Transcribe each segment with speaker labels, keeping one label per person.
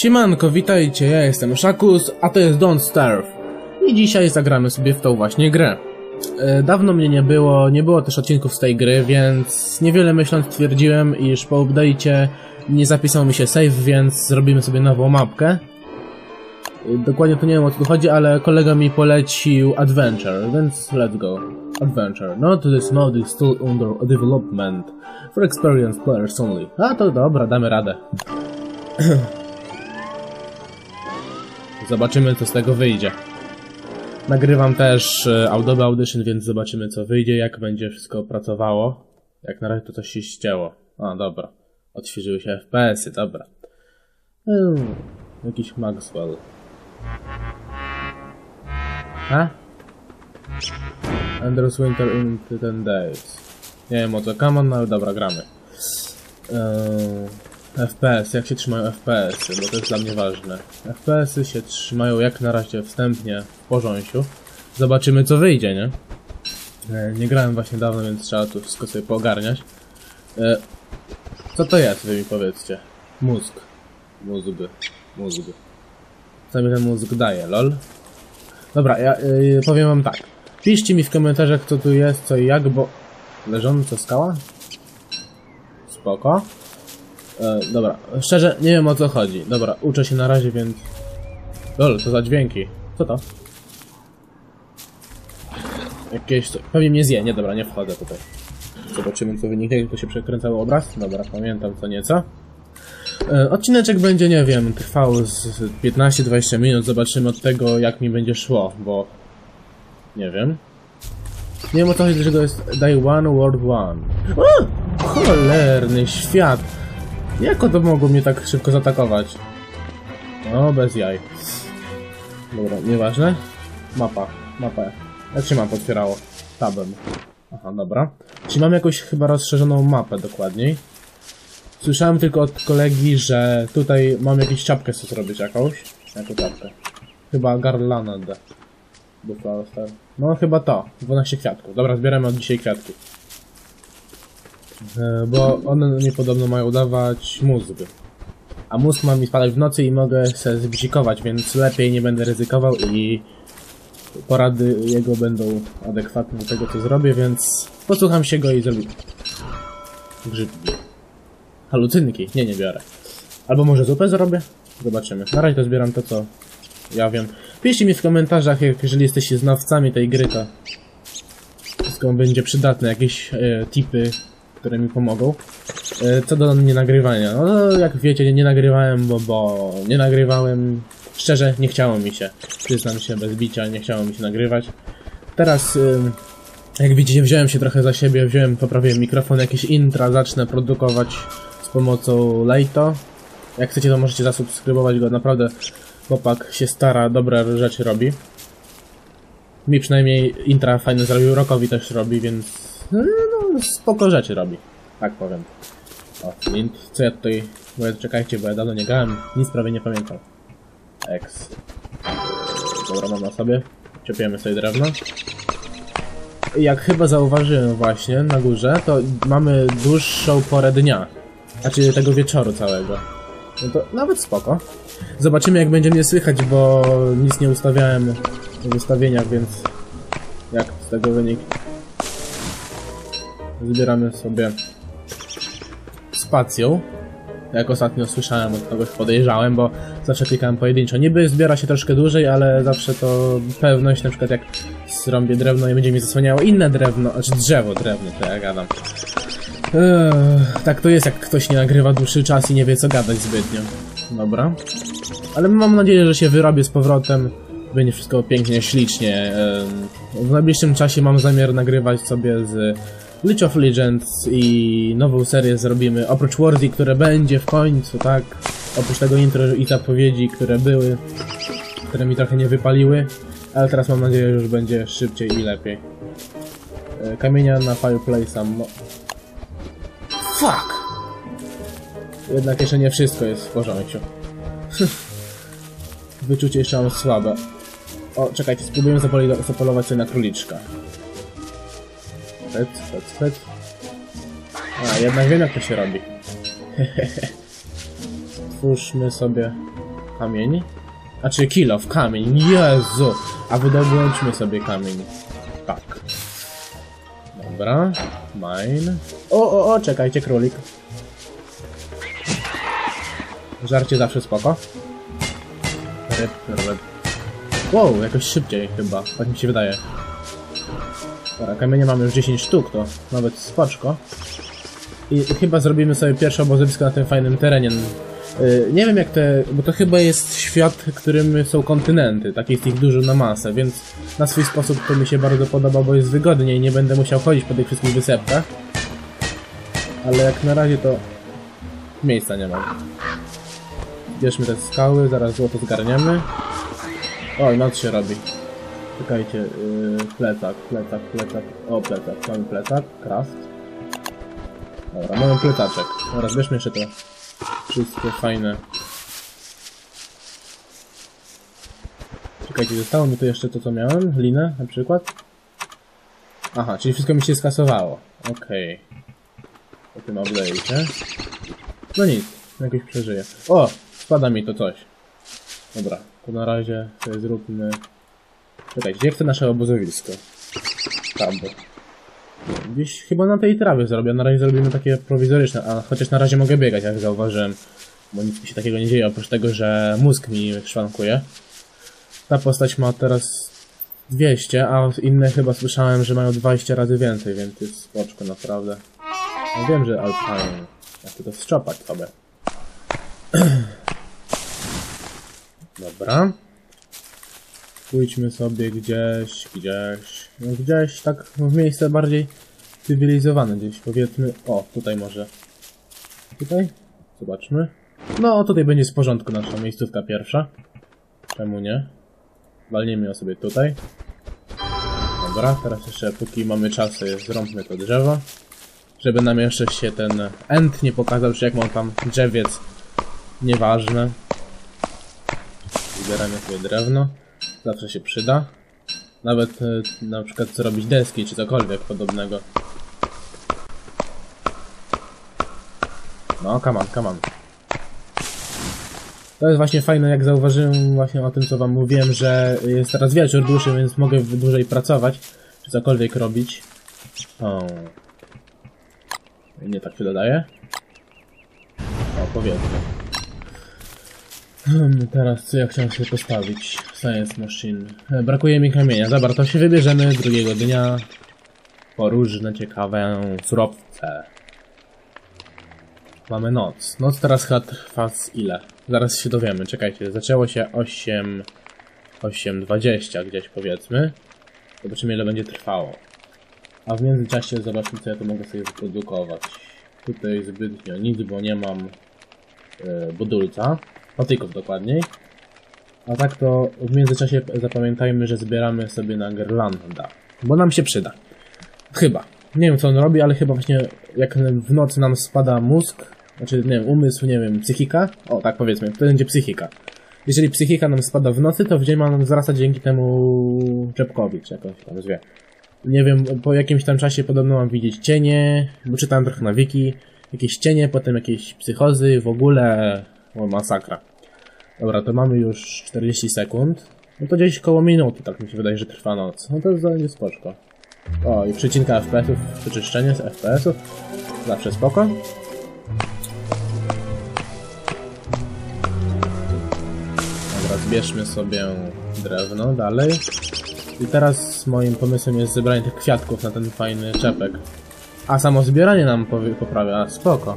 Speaker 1: Siemanko, witajcie, ja jestem Shakus, a to jest Don't Starve. I dzisiaj zagramy sobie w tą właśnie grę. E, Dawno mnie nie było, nie było też odcinków z tej gry, więc niewiele myśląc stwierdziłem, iż po update'cie nie zapisał mi się save, więc zrobimy sobie nową mapkę. E, Dokładnie to nie wiem o co tu chodzi, ale kolega mi polecił Adventure, więc let's go. Adventure. No to this mode is still under development. For experienced players only. A to dobra, damy radę. Zobaczymy co z tego wyjdzie. Nagrywam też e, Adobe Audition, więc zobaczymy co wyjdzie, jak będzie wszystko pracowało. Jak na razie to coś się ścięło. A, dobra. Odświeżyły się FPS-y, dobra. Hmm, jakiś Maxwell. Ha? Andrews Winter in 10 days. Nie wiem o co, come on, no dobra, gramy. Eee, FPS, jak się trzymają FPS-y, bo to jest dla mnie ważne. FPS-y się trzymają jak na razie wstępnie w porządku. Zobaczymy co wyjdzie, nie? E, nie grałem właśnie dawno, więc trzeba tu wszystko sobie poogarniać. E, co to jest, wy mi powiedzcie? Mózg. Mózg. Mózg. Co mi ten mózg daje, lol? Dobra, ja y, powiem wam tak. Piszcie mi w komentarzach co tu jest, co i jak, bo... Leżąca skała? Spoko. E, dobra, szczerze nie wiem o co chodzi. Dobra, uczę się na razie, więc... Lol, co za dźwięki? Co to? Jakieś... Pewnie mnie zje, nie dobra, nie wchodzę tutaj. Zobaczymy co wyniknie, to się przekręcało obraz. Dobra, pamiętam co nieco. E, Odcineczek będzie, nie wiem, trwał z 15-20 minut. Zobaczymy od tego, jak mi będzie szło, bo... Nie wiem. Nie wiem o co chodzi, dlaczego jest Day One World One. O! Cholerny świat! Jak to mogło mnie tak szybko zaatakować? No, bez jaj. Dobra, nieważne. Mapa, mapa. Jak się mapa otwierało? Tabem. Aha, dobra. Czyli mam jakąś chyba rozszerzoną mapę dokładniej. Słyszałem tylko od kolegi, że tutaj mam jakąś czapkę sobie zrobić jakąś. Jaką czapkę? Chyba Star. No chyba to. 12 kwiatków. Dobra, zbieramy od dzisiaj kwiatki. E, Bo one mi podobno mają dawać mózg. A mózg ma mi spadać w nocy i mogę se zbzikować, więc lepiej nie będę ryzykował i porady jego będą adekwatne do tego co zrobię, więc posłucham się go i zrobię grzybki. Halucynki. Nie, nie biorę. Albo może zupę zrobię? Zobaczymy. Na razie to zbieram to, co ja wiem. Piszcie mi w komentarzach, jak, jeżeli jesteście znawcami tej gry, to wszystko będzie przydatne. Jakieś e, tipy, które mi pomogą. E, co do nienagrywania. No, jak wiecie, nie, nagrywałem, bo, bo nie nagrywałem. Szczerze, nie chciało mi się. Przyznam się bez bicia, nie chciało mi się nagrywać. Teraz... jak widzicie, wziąłem się trochę za siebie, wziąłem, poprawiłem mikrofon, jakieś intra, zacznę produkować z pomocą Leito. Jak chcecie, to możecie zasubskrybować go, naprawdę chłopak się stara, dobre rzeczy robi. Mi przynajmniej intra fajne zrobił, Rokowi też robi, więc no, no, spoko rzeczy robi, tak powiem. O, co ja tutaj, bo ja, czekajcie, bo ja dawno nie grałem, nic prawie nie pamiętam. X. Dobra, mam na sobie, ciepiemy sobie drewno jak chyba zauważyłem właśnie na górze, to mamy dłuższą porę dnia. Znaczy tego wieczoru całego. No to nawet spoko. Zobaczymy jak będzie mnie słychać, bo nic nie ustawiałem w ustawieniach, więc jak z tego wynik. Zbieramy sobie spacją. Jak ostatnio słyszałem od kogoś podejrzałem, bo zawsze klikałem pojedynczo. Niby zbiera się troszkę dłużej, ale zawsze to pewność, na przykład jak zrąbię drewno i będzie mi zasłaniało inne drewno, znaczy drzewo, drewno, to ja gadam. Eee, tak to jest, jak ktoś nie nagrywa dłuższy czas i nie wie co gadać zbytnio. Dobra. Ale mam nadzieję, że się wyrobię z powrotem. Będzie wszystko pięknie, ślicznie. Eee, w najbliższym czasie mam zamiar nagrywać sobie z League of Legends i nową serię zrobimy, oprócz Warzy, które będzie w końcu, tak? Oprócz tego intro i zapowiedzi, które były, które mi trochę nie wypaliły, ale teraz mam nadzieję, że już będzie szybciej i lepiej. E, Kamienia na Fireplace'a mo... Fuck! Jednak jeszcze nie wszystko jest w porządku. Wyczucie jeszcze mam słabe. O, czekajcie, spróbujemy zapoli- zapolować sobie na króliczka. Fet, fet, fet. A, jednak wiem jak to się robi. Twórzmy sobie kamień. A czy kilo w kamień, Jezu! A wydobądźmy sobie kamień. Tak. Dobra, mine. O, o, o, czekajcie, królik. Żarcie zawsze spoko. Ryb, ryb. Wow, jakoś szybciej chyba, tak mi się wydaje. Dobra, kamienie mamy już 10 sztuk, to nawet spoczko. I chyba zrobimy sobie pierwsze obozowisko na tym fajnym terenie. Yy, nie wiem jak te, bo to chyba jest świat, którym są kontynenty, tak jest ich dużo na masę, więc na swój sposób to mi się bardzo podoba, bo jest wygodniej, nie będę musiał chodzić po tych wszystkich wysepkach. Ale jak na razie to miejsca nie mam. Bierzmy te skały, zaraz złoto zgarniemy. Oj, noc się robi. Czekajcie, yy, plecak, plecak, plecak. O, plecak, mamy plecak, craft. Dobra, mamy plecaczek. Dobra, bierzmy jeszcze te wszystkie fajne. Czekajcie, zostało mi tu jeszcze to, co miałem. Linę na przykład. Aha, czyli wszystko mi się skasowało. Okej. Po tym update'cie. No nic, jakoś przeżyję. O! Spada mi to coś. Dobra, to na razie sobie zróbmy... Czekaj, gdzie chcę nasze obozowisko? Tam. Gdzieś chyba na tej trawie zrobię, na razie zrobimy takie prowizoryczne, a chociaż na razie mogę biegać, jak zauważyłem. Bo nic mi się takiego nie dzieje, oprócz tego, że mózg mi szwankuje. Ta postać ma teraz 200, a inne chyba słyszałem, że mają 20 razy więcej, więc jest spoczko naprawdę. No wiem, że Alpine. Jak to strzopać sobie. Dobra. Pójdźmy sobie gdzieś, gdzieś, no gdzieś tak w miejsce bardziej cywilizowane gdzieś, powiedzmy, o, tutaj może. Tutaj? Zobaczmy. No, tutaj będzie z porządku nasza miejscówka pierwsza. Czemu nie? Walnijmy ją sobie tutaj. Dobra, teraz jeszcze póki mamy czas, zrąbmy to drzewo. Żeby nam jeszcze się ten end nie pokazał, czy jak mam tam drzewiec. Nieważne. Zbieramy sobie drewno. Zawsze się przyda. Nawet e, na przykład zrobić deski czy cokolwiek podobnego. No, come on, come on. To jest właśnie fajne, jak zauważyłem właśnie o tym, co wam mówiłem, że jest teraz wieczór dłuższy, więc mogę dłużej pracować, czy cokolwiek robić. O. Nie tak się dodaje. O, powiedzmy. Hmm, teraz co ja chciałem sobie postawić? Science Machine. E, Brakuje mi kamienia. Dobra, to się wybierzemy drugiego dnia po różne ciekawe surowce. Mamy noc. Noc teraz chyba trwa z ile? Zaraz się dowiemy. Czekajcie, zaczęło się 8... 8.20 gdzieś powiedzmy. Zobaczymy ile będzie trwało. A w międzyczasie zobaczmy co ja tu mogę sobie wyprodukować. Tutaj zbytnio nic, bo nie mam e, budulca. Patyków dokładniej. A tak to w międzyczasie zapamiętajmy, że zbieramy sobie na Gerlanda. Bo nam się przyda. Chyba. Nie wiem co on robi, ale chyba właśnie jak w nocy nam spada mózg, znaczy nie wiem, umysł, nie wiem, psychika. O, tak powiedzmy, to będzie psychika. Jeżeli psychika nam spada w nocy, to w dzień ma nam wzrastać dzięki temu czepkowi, czy jakoś tam zwie. Nie wiem, po jakimś tam czasie podobno mam widzieć cienie, bo czytałem trochę na wiki, jakieś cienie, potem jakieś psychozy, w ogóle o, masakra. Dobra, to mamy już 40 sekund. No to gdzieś koło minuty, tak mi się wydaje, że trwa noc. No to będzie spoczko. O, i przecinka FPS-ów, wyczyszczenie z FPS-ów. Zawsze spoko. Dobra, zbierzmy sobie drewno dalej. I teraz moim pomysłem jest zebranie tych kwiatków na ten fajny czepek. A samo zbieranie nam poprawia, spoko.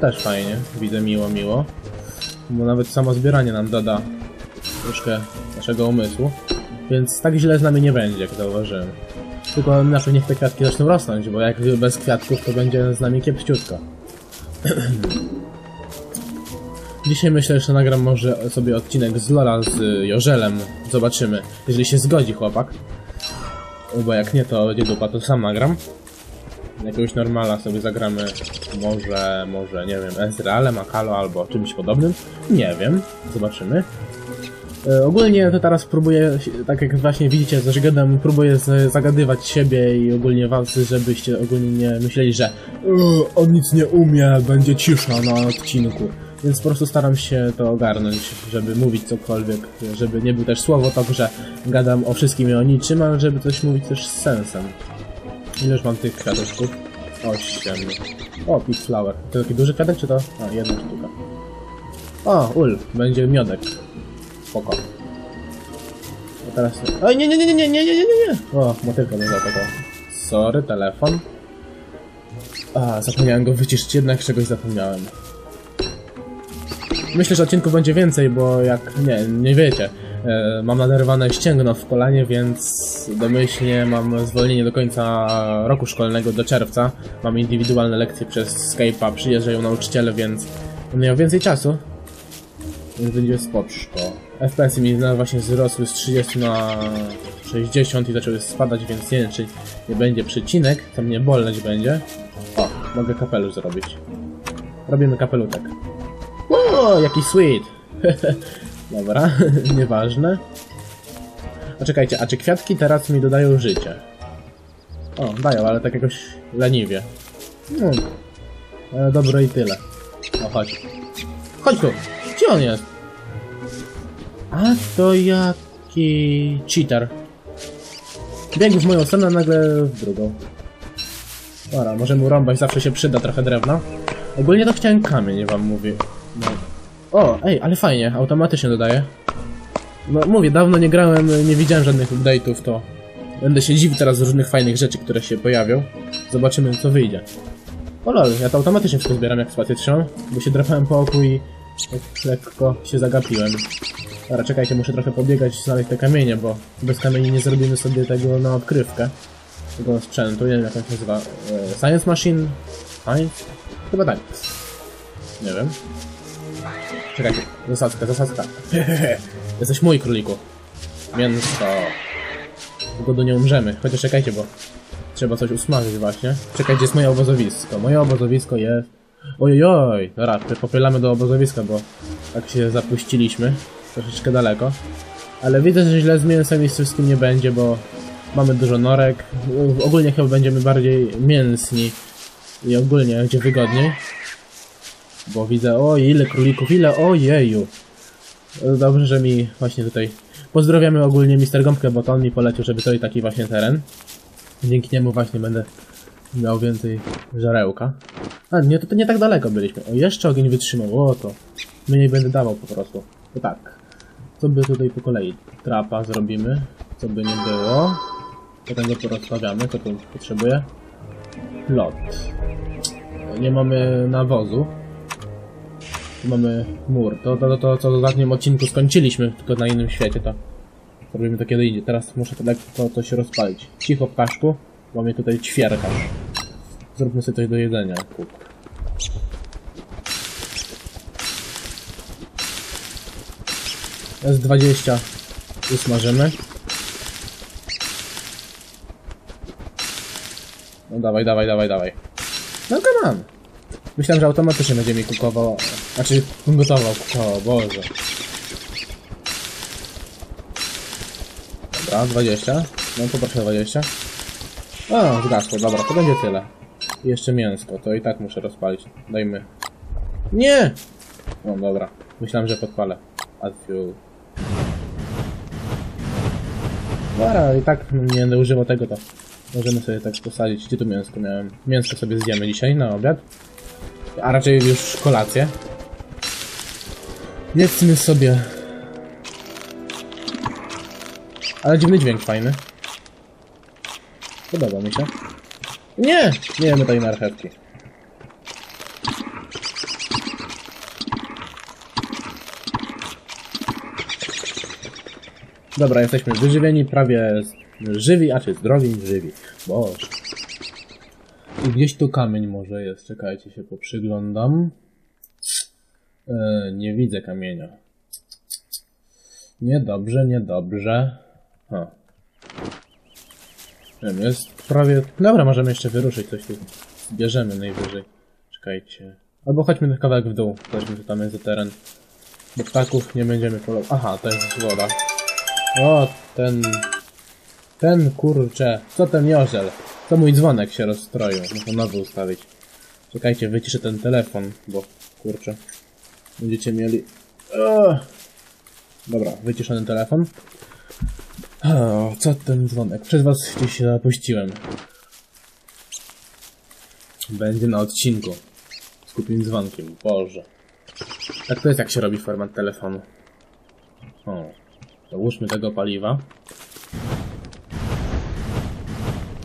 Speaker 1: Też fajnie, widzę miło, miło. Bo nawet samo zbieranie nam doda troszkę naszego umysłu. Więc tak źle z nami nie będzie, jak zauważyłem. Tylko najpierw niech te kwiatki zaczną rosnąć, bo jak bez kwiatków to będzie z nami kiepściutko. Dzisiaj myślę, że nagram może sobie odcinek z Lola z Jorzelem. Zobaczymy, jeżeli się zgodzi chłopak. Bo jak nie, to będzie dupa, to sam nagram. Jakiegoś normala sobie zagramy może, może, nie wiem, Ezrealem, Akalo albo czymś podobnym. Nie wiem, zobaczymy. E, ogólnie to teraz próbuję, tak jak właśnie widzicie, z gadam, próbuję z, zagadywać siebie i ogólnie was, żebyście ogólnie nie myśleli, że "E, on nic nie umie, będzie cisza na odcinku. Więc po prostu staram się to ogarnąć, żeby mówić cokolwiek, żeby nie był też słowo to, że gadam o wszystkim i o niczym, ale żeby coś mówić też z sensem. Ile już mam tych kwiateczków? Osiem. O, Pink Flower. To taki duży kwiatek, czy to? A, jedna sztuka. O, ul, będzie miodek. Spoko. A teraz... Oj, nie, nie, nie, nie, nie, nie, nie, nie, nie. O, motylka mnie zaatakował. Sorry, telefon. A, zapomniałem go wyciszyć, jednak czegoś zapomniałem. Myślę, że odcinków będzie więcej, bo jak nie, nie wiecie, mam naderwane ścięgno w kolanie, więc domyślnie mam zwolnienie do końca roku szkolnego, do czerwca. Mam indywidualne lekcje przez Skype'a, przyjeżdżają nauczyciele, więc będę miał więcej czasu. Więc będzie spoczko. FPS-y mi właśnie wzrosły z 30 na 60 i zaczęły spadać, więc nie wiem, czy nie będzie przycinek, co mnie boleć będzie. O, mogę kapelusz zrobić. Robimy kapelutek. O, jaki sweet! Dobra, nieważne. A czekajcie, a czy kwiatki teraz mi dodają życie? O, dają, ale tak jakoś leniwie. No, dobro i tyle. No chodź. Chodź tu! Gdzie on jest? A to jaki cheater. Biegł w moją stronę, a nagle w drugą. Dobra, możemy urąbać, zawsze się przyda trochę drewna. Ogólnie to chciałem kamień, wam mówię. No. O, ej, ale fajnie, automatycznie dodaje. No mówię, dawno nie grałem, nie widziałem żadnych update'ów, to będę się dziwił teraz z różnych fajnych rzeczy, które się pojawią. Zobaczymy, co wyjdzie. O lol, ja to automatycznie wszystko zbieram, jak spację trzymam, bo się drapałem po oku i tak lekko się zagapiłem. Dobra, czekajcie, muszę trochę pobiegać, znaleźć te kamienie, bo bez kamieni nie zrobimy sobie tego na odkrywkę. Tego sprzętu, nie wiem jak on się nazywa. E, Science Machine? Science? Chyba tak. Nie wiem. Czekajcie, zasadzka, zasadzka. Jesteś mój króliku. Mięso. Tylko nie umrzemy. Chociaż czekajcie, bo trzeba coś usmażyć właśnie. Czekajcie, gdzie jest moje obozowisko. Moje obozowisko jest... Ojojoj! Dobra, popylamy do obozowiska, bo tak się zapuściliśmy. Troszeczkę daleko. Ale widzę, że źle z mięsem i z wszystkim nie będzie, bo mamy dużo norek. Ogólnie chyba będziemy bardziej mięsni i ogólnie będzie wygodniej. Bo widzę, o ile królików, ile, ojeju. Dobrze, że mi właśnie tutaj... Pozdrawiamy ogólnie Mister Gąbkę, bo to on mi polecił, żeby to i taki właśnie teren. Dzięki niemu właśnie będę miał więcej żarełka. A, nie, to, nie tak daleko byliśmy. O, jeszcze ogień wytrzymał, o to. Mniej będę dawał po prostu. To tak. Co by tutaj po kolei? Trapa zrobimy, co by nie było. Potem go porozstawiamy, co tu potrzebuję. Plot. Nie mamy nawozu. Tu mamy mur. To, to, to, co w ostatnim odcinku skończyliśmy, tylko na innym świecie, to robimy to kiedy idzie. Teraz muszę to lekko coś rozpalić. Cicho, ptaszku, bo mnie tutaj ćwierkasz. Zróbmy sobie coś do jedzenia, kuk. S20 usmażymy. No dawaj, dawaj, dawaj, dawaj. No come on. Myślałem, że automatycznie będzie mi kukował. Znaczy, gotował, kukował, boże. Dobra, 20. No poproszę 20. O, zgasło, dobra, to będzie tyle. I jeszcze mięsko, to i tak muszę rozpalić. Dajmy. Nie! No dobra, myślałem, że podpalę. Add. Dobra, i tak nie będę używał tego, to możemy sobie tak posadzić. Gdzie tu mięsko miałem? Mięsko sobie zjemy dzisiaj na obiad. A raczej już kolację. Jedzmy sobie. Ale dziwny dźwięk fajny. Podoba mi się. Nie! Nie jemy tej marchewki. Dobra, jesteśmy wyżywieni, prawie żywi, a czy zdrowi, żywi. Boże. I gdzieś tu kamień może jest, czekajcie się, poprzyglądam. E, nie widzę kamienia. Niedobrze, niedobrze. Ha. Wiem, jest prawie... Dobra, możemy jeszcze wyruszyć, coś tu bierzemy najwyżej. Czekajcie. Albo chodźmy na kawałek w dół, zobaczmy co tam jest za teren. Bo ptaków nie będziemy polować. Aha, to jest woda. O, ten... Ten kurcze, co ten jorzel? Co mój dzwonek się rozstroił, muszę nowy ustawić. Czekajcie, wyciszę ten telefon, bo kurczę. Będziecie mieli... Eee. Dobra, wyciszony telefon. O, co ten dzwonek? Przez was gdzieś się zapuściłem. Będzie na odcinku. Z kupim dzwonkiem, Boże. Tak to jest jak się robi format telefonu. O, dołóżmy tego paliwa.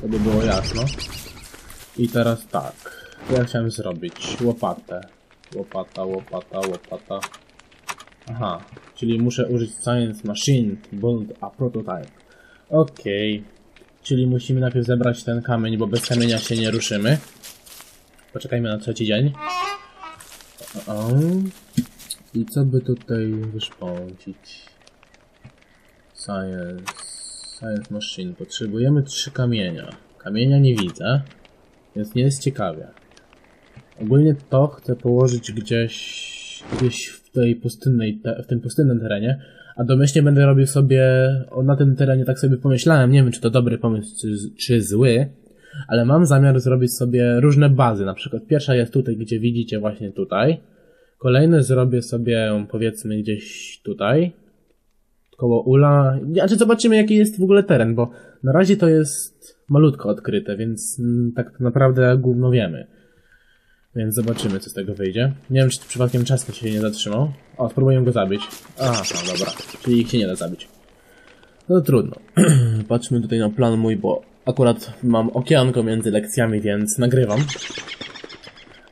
Speaker 1: Żeby było jasno. I teraz tak. Co ja chciałem zrobić? Łopatę. Łopata, łopata, łopata. Aha, czyli muszę użyć Science Machine build a prototype. Okej. Czyli musimy najpierw zebrać ten kamień, bo bez kamienia się nie ruszymy. Poczekajmy na trzeci dzień. O, o. I co by tutaj wyszpącić? Science... Science Machine. Potrzebujemy trzy kamienia. Kamienia nie widzę, więc nie jest ciekawie. Ogólnie to chcę położyć gdzieś... gdzieś w tej pustynnej... Te, w tym pustynnym terenie. A domyślnie będę robił sobie... O, na tym terenie tak sobie pomyślałem. Nie wiem, czy to dobry pomysł, czy, czy zły. Ale mam zamiar zrobić sobie różne bazy. Na przykład pierwsza jest tutaj, gdzie widzicie właśnie tutaj. Kolejne zrobię sobie powiedzmy gdzieś tutaj. Koło ula. Znaczy zobaczymy jaki jest w ogóle teren, bo na razie to jest malutko odkryte, więc mm, tak naprawdę gówno wiemy. Więc zobaczymy co z tego wyjdzie. Nie wiem czy przypadkiem czas się nie zatrzymał. O, spróbuję go zabić. Aha, dobra. Czyli ich się nie da zabić. No trudno. Patrzmy tutaj na plan mój, bo akurat mam okienko między lekcjami, więc nagrywam.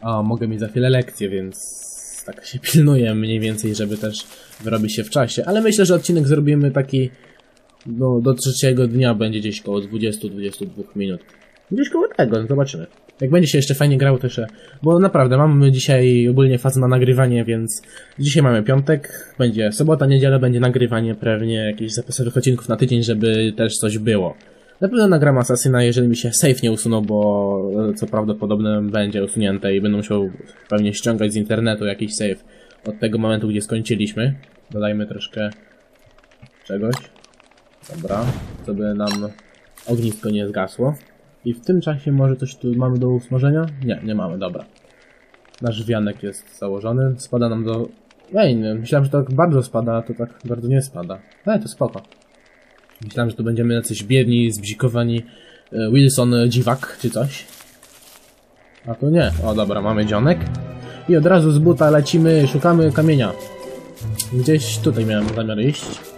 Speaker 1: A mogę mieć za chwilę lekcje, więc tak się pilnuję mniej więcej, żeby też wyrobić się w czasie. Ale myślę, że odcinek zrobimy taki no, do trzeciego dnia będzie gdzieś koło 20-22 minut. Gdzieś koło tego, zobaczymy. Jak będzie się jeszcze fajnie grał też, bo naprawdę mamy dzisiaj ogólnie fazę na nagrywanie, więc dzisiaj mamy piątek, będzie sobota, niedziela, będzie nagrywanie pewnie jakichś zapisowych odcinków na tydzień, żeby też coś było. Na pewno nagram Assassina, jeżeli mi się save nie usunął, bo e, co prawdopodobne będzie usunięte i będę musiał pewnie ściągać z internetu jakiś save od tego momentu, gdzie skończyliśmy. Dodajmy troszkę czegoś. Dobra, żeby nam ognisko nie zgasło. I w tym czasie może coś tu mamy do usmażenia? Nie, nie mamy, dobra. Nasz wianek jest założony, spada nam do... Ej, nie, myślałem, że to tak bardzo spada, a to tak bardzo nie spada. Ej, to spoko. Myślałem, że tu będziemy jacyś biedni, zbzikowani e, Wilson dziwak, czy coś. A to nie. O, dobra, mamy dzionek. I od razu z buta lecimy, szukamy kamienia. Gdzieś tutaj miałem zamiar iść.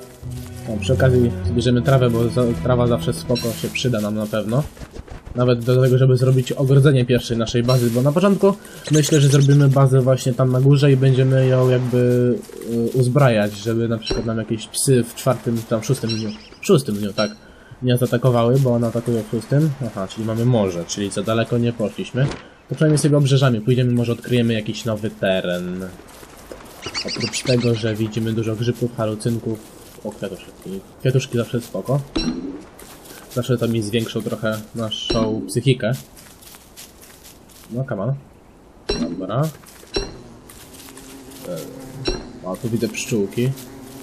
Speaker 1: O, przy okazji zbierzemy trawę, bo za, trawa zawsze spoko się przyda nam na pewno. Nawet do tego, żeby zrobić ogrodzenie pierwszej naszej bazy, bo na początku myślę, że zrobimy bazę właśnie tam na górze i będziemy ją jakby y, uzbrajać, żeby na przykład nam jakieś psy w czwartym, tam szóstym dniu, szóstym dniu, tak, nie zaatakowały, bo one atakują w szóstym. Aha, czyli mamy morze, czyli za daleko nie poszliśmy. To przynajmniej sobie obrzeżami pójdziemy, może odkryjemy jakiś nowy teren. Oprócz tego, że widzimy dużo grzybków, halucynków, o kwiatuszki. Kwiatuszki zawsze spoko. Zawsze to mi zwiększą trochę naszą psychikę. No, come on. Dobra. E, O, tu widzę pszczółki.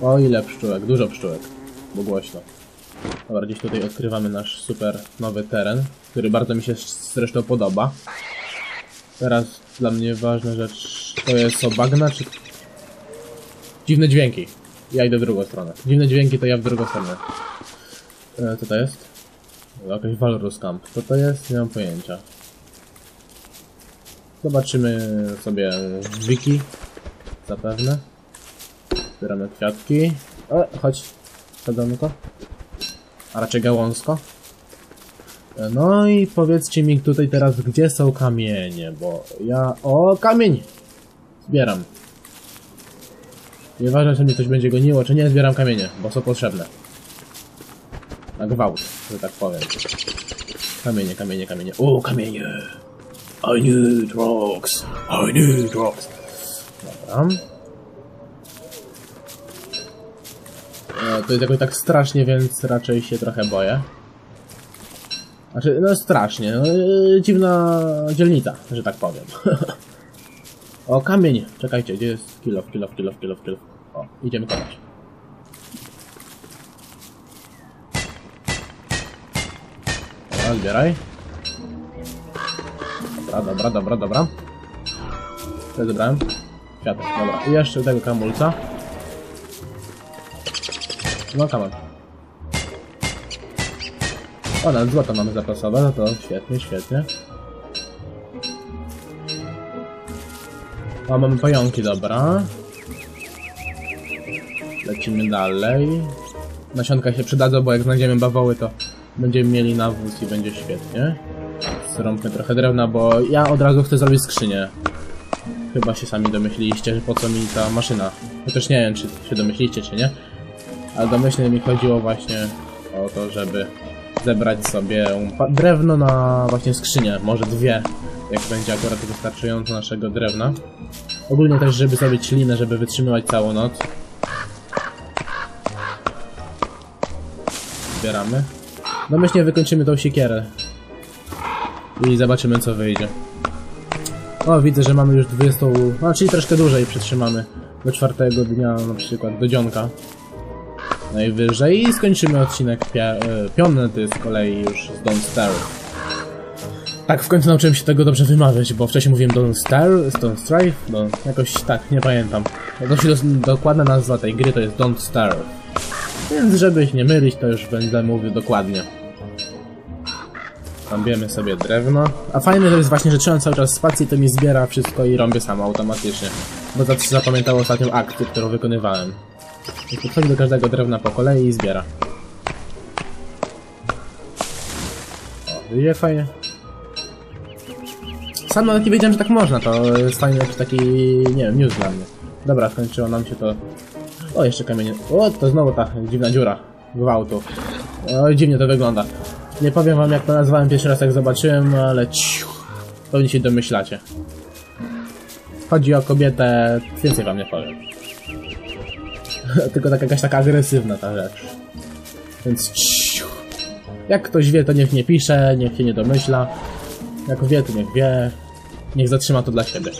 Speaker 1: O, ile pszczółek, dużo pszczółek. Bo głośno. Dobra, gdzieś tutaj odkrywamy nasz super nowy teren, który bardzo mi się zresztą podoba. Teraz dla mnie ważna rzecz, to jest co, bagna czy... Dziwne dźwięki. Ja idę w drugą stronę. Dziwne dźwięki to ja w drugą stronę. E, co to jest? Jakaś Walrus Camp. Co to jest? Nie mam pojęcia. Zobaczymy sobie wiki. Zapewne. Zbieramy kwiatki. O, chodź. Sadzonko. A raczej gałązko. E, No i powiedzcie mi tutaj teraz, gdzie są kamienie, bo ja... O, kamień! Zbieram. Nieważne, czy mnie coś będzie goniło, czy nie, zbieram kamienie, bo są potrzebne. Na gwałt, że tak powiem. Kamienie, kamienie, kamienie. O, kamienie! I need rocks! I need rocks! Dobra. E, to jest jakoś tak strasznie, więc raczej się trochę boję. Znaczy, no strasznie. No, e, dziwna dzielnica, że tak powiem. o, kamień! Czekajcie, gdzie jest kill off, kill off, kill off, kill off, kill off. O, idziemy kopać. Dobra, zbieraj. Dobra, dobra, dobra, dobra. Co zebrałem? Kwiatek, dobra. I jeszcze tego kamulca. No kaman. O, nawet złoto mamy zapasowe, no to świetnie, świetnie. O, mamy pająki, dobra. Lecimy dalej. Nasionka się przydadzą, bo jak znajdziemy bawoły, to będziemy mieli nawóz i będzie świetnie. Zrąbmy trochę drewna, bo ja od razu chcę zrobić skrzynię. Chyba się sami domyśliliście, że po co mi ta maszyna. Chociaż nie wiem, czy się domyślicie, czy nie. Ale domyślnie mi chodziło właśnie o to, żeby zebrać sobie drewno na właśnie skrzynię. Może dwie, jak będzie akurat wystarczająco naszego drewna. Ogólnie też, żeby zrobić linę, żeby wytrzymywać całą noc. Zbieramy. Domyślnie wykończymy tą siekierę. I zobaczymy co wyjdzie. O, widzę, że mamy już 20, no czyli troszkę dłużej przytrzymamy. Do czwartego dnia na przykład, do dzionka. Najwyżej i skończymy odcinek pia e, piąty z kolei już z Don't Stare. Tak, w końcu nauczyłem się tego dobrze wymawiać, bo wcześniej mówiłem Don't Stare, Don't Strive, no jakoś tak, nie pamiętam. Dość dos dokładna nazwa tej gry to jest Don't Stare. Więc żeby się nie mylić, to już będę mówił dokładnie. Rąbiemy sobie drewno. A fajne to jest właśnie, że trzymam cały czas spację, to mi zbiera wszystko i rąbię samo automatycznie. Bo to zapamiętało ostatnią akcję, którą wykonywałem. I podchodzi do każdego drewna po kolei i zbiera. O, jak fajnie? Sam nawet nie wiedziałem, że tak można, to jest fajny taki, nie wiem, news dla mnie. Dobra, skończyło nam się to... O, jeszcze kamienie. O, to znowu ta dziwna dziura gwałtu. O, dziwnie to wygląda. Nie powiem wam jak to nazwałem pierwszy raz jak zobaczyłem, ale ciu, pewnie się domyślacie. Chodzi o kobietę, więcej wam nie powiem. Tylko tak jakaś taka agresywna ta rzecz. Więc ciu. Jak ktoś wie, to niech nie pisze, niech się nie domyśla. Jak wie, to niech wie. Niech zatrzyma to dla siebie.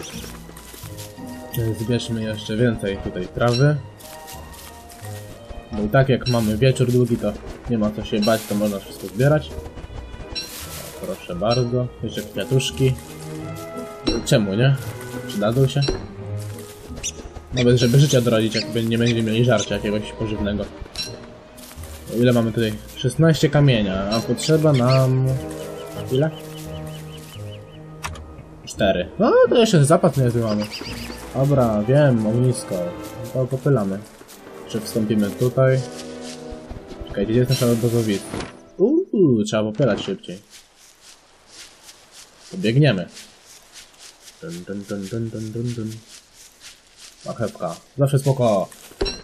Speaker 1: Zbierzmy jeszcze więcej tutaj trawy. Bo i tak jak mamy wieczór długi, to nie ma co się bać, to można wszystko zbierać. Proszę bardzo. Jeszcze kwiatuszki. Czemu nie? Przydadzą się. Nawet żeby życia dorodzić, jakby nie będziemy mieli żarcia jakiegoś pożywnego. Ile mamy tutaj? 16 kamienia, a potrzeba nam... Ile? 4. No to jeszcze zapas niezły mamy. Dobra, wiem, ognisko. To popylamy. Czy wstąpimy tutaj? Czekajcie, gdzie jest nasza obozowisko? Uuu, trzeba popylać szybciej. Pobiegniemy. Dun, dun, dun, dun, dun, dun, dun. Marchewka. Zawsze spoko.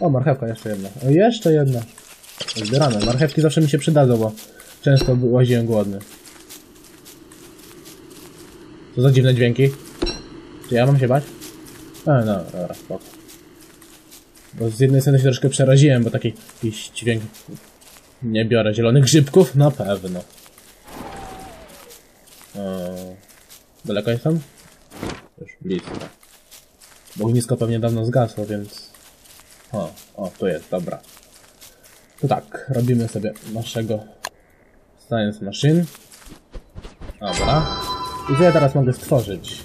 Speaker 1: O, marchewka jeszcze jedna. O, jeszcze jedna. Zbieramy. Marchewki zawsze mi się przydadzą, bo często łaziłem głodny. Co za dziwne dźwięki? Czy ja mam się bać? A, no, dobra, spoko. Bo z jednej strony się troszkę przeraziłem, bo taki jakiś dźwięk... Nie biorę zielonych grzybków? Na pewno. Eee, daleko jestem? Już blisko. Bo ognisko pewnie dawno zgasło, więc... O, o, tu jest, dobra. To tak, robimy sobie naszego Science Machine. Dobra. I co ja teraz mogę stworzyć?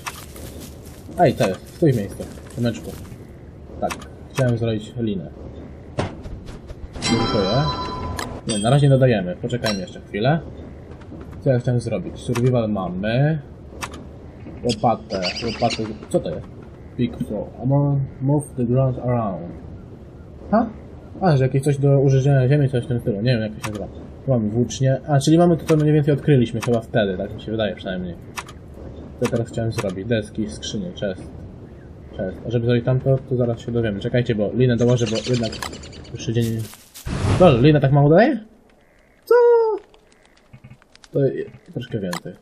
Speaker 1: Ej, to jest, stój w miejscu, Tomeczku. Tak, chciałem zrobić linę. Dziękuję. Nie, na razie dodajemy, poczekajmy jeszcze chwilę. Co ja chciałem zrobić? Survival mamy. Łopatę, łopatę, co to jest? Big. Among move the ground around. Ha? A, że jakieś coś do użycia ziemi, coś w tym stylu. Nie wiem jak to się nazywa. Mamy włócznie. A, czyli mamy to, co mniej więcej odkryliśmy chyba wtedy, tak mi się wydaje przynajmniej. Co teraz chciałem zrobić? Deski, skrzynie, chest. Chest. A żeby zrobić tamto, to zaraz się dowiemy. Czekajcie, bo linę dołożę, bo jednak już dzień... Lol, linę tak mało daje? Co? To troszkę więcej.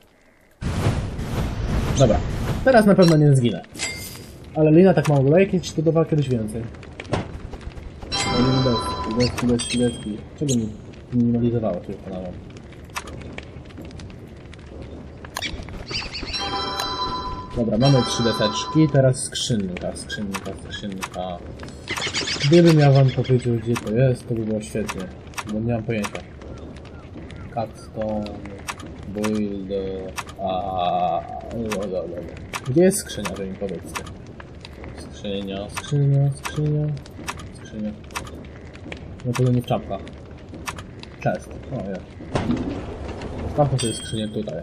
Speaker 1: Dobra. Teraz na pewno nie zginę. Ale lina tak mało daje, kiedyś to dawała kiedyś więcej. Deski, deski, deski, deski. Czego mi minimalizowało się kanałem? Dobra, mamy trzy deseczki, teraz skrzynka, skrzynka, skrzynka. Gdybym ja wam powiedział gdzie to jest, to by było świetnie, bo nie mam pojęcia. Build, a... no, dobra. Gdzie jest skrzynia, że mi powiedzcie? Skrzynia, skrzynia, skrzynia, skrzynia. No to nie w czapkach. Chest. O, jest. Sprawdźmy sobie skrzynię tutaj.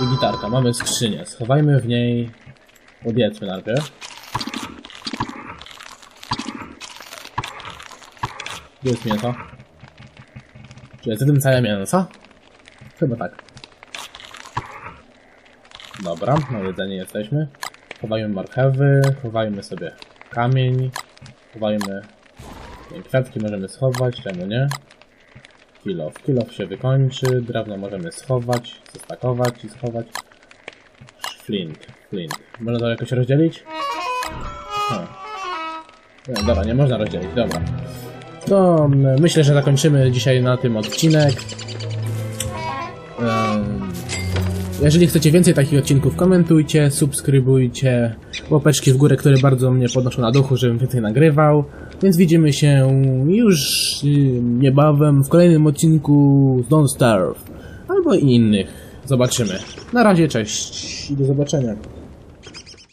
Speaker 1: I gitarka. Mamy skrzynię. Schowajmy w niej... Odjedzmy najpierw. Gdzie jest mięso? Czy jest tym całe mięso? Chyba tak. Dobra, na jedzenie jesteśmy. Chowajmy marchewy, chowajmy sobie kamień, chowajmy kwiatki możemy schować, czemu nie? Kilof. Kilof się wykończy, drewno możemy schować, zestakować i schować. Flint, flint. Można to jakoś rozdzielić? Ha. Nie, dobra, nie można rozdzielić, dobra. To mm, myślę, że zakończymy dzisiaj na tym odcinek. Jeżeli chcecie więcej takich odcinków, komentujcie, subskrybujcie, łapeczki w górę, które bardzo mnie podnoszą na duchu, żebym więcej nagrywał. Więc widzimy się już y, niebawem w kolejnym odcinku z Don't Starve. Albo innych. Zobaczymy. Na razie, cześć i do zobaczenia.